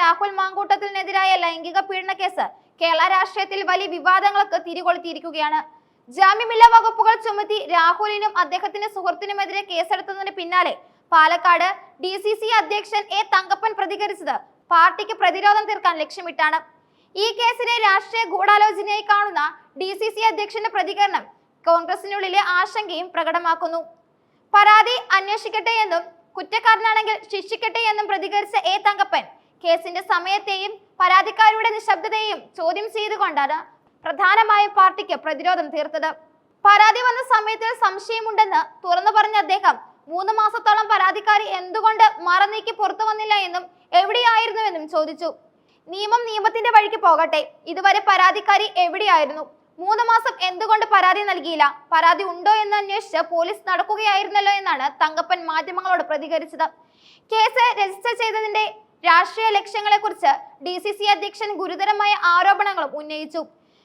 രാഹുൽ മാങ്കൂട്ടത്തിനെതിരായ ലൈംഗിക പീഡന കേസ് കേരള രാഷ്ട്രീയത്തിൽ വലിയ വിവാദങ്ങൾക്ക് തിരികൊളുത്തിയിരിക്കുകയാണ്. ജാമ്യമില്ലാ വകുപ്പുകൾ ചുമത്തി രാഹുലിനും അദ്ദേഹത്തിന്റെ സുഹൃത്തിനുമെതിരെ കേസെടുത്തതിന് പിന്നാലെ പാലക്കാട് ഡി സി സി അധ്യക്ഷൻ എ തങ്കപ്പൻ പ്രതികരിച്ചത് പാർട്ടിക്ക് പ്രതിരോധം തീർക്കാൻ ലക്ഷ്യമിട്ടാണ്. ഈ കേസിനെ രാഷ്ട്രീയ ഗൂഢാലോചനയായി കാണുന്ന ഡി സി സി അധ്യക്ഷന്റെ പ്രതികരണം കോൺഗ്രസിനുള്ളിലെ ആശങ്കയും പ്രകടമാക്കുന്നു. പരാതി അന്വേഷിക്കട്ടെ എന്നും കുറ്റക്കാരനാണെങ്കിൽ ശിക്ഷിക്കട്ടെ എന്നും പ്രതികരിച്ച എ തങ്കപ്പൻ കേസിന്റെ സമയത്തെയും പരാതിക്കാരുടെ നിശബ്ദതയെയും ചോദ്യം ചെയ്തുകൊണ്ടാണ് പ്രധാനമായും പാർട്ടിക്ക് പ്രതിരോധം തീർത്തത്. പരാതി വന്ന സമയത്തിൽ സംശയമുണ്ടെന്ന് തുറന്നു പറഞ്ഞ അദ്ദേഹം മൂന്ന് മാസത്തോളം പരാതിക്കാരി എന്തുകൊണ്ട് മറനീക്കി പുറത്തു വന്നില്ല എന്നും എവിടെയായിരുന്നുവെന്നും ചോദിച്ചു. നിയമം നിയമത്തിന്റെ വഴിക്ക് പോകട്ടെ. ഇതുവരെ പരാതിക്കാരി എവിടെയായിരുന്നു? മൂന്ന് മാസം എന്തുകൊണ്ട് പരാതി നൽകിയില്ല? പരാതി ഉണ്ടോ എന്ന് അന്വേഷിച്ച് പോലീസ് നടക്കുകയായിരുന്നല്ലോ എന്നാണ് തങ്കപ്പൻ മാധ്യമങ്ങളോട് പ്രതികരിച്ചത്. കേസ് രജിസ്റ്റർ ചെയ്തതിന്റെ രാഷ്ട്രീയ ലക്ഷ്യങ്ങളെക്കുറിച്ച് ഡി സി സി അധ്യക്ഷൻ ഗുരുതരമായ ആരോപണങ്ങളും ഉന്നയിച്ചു.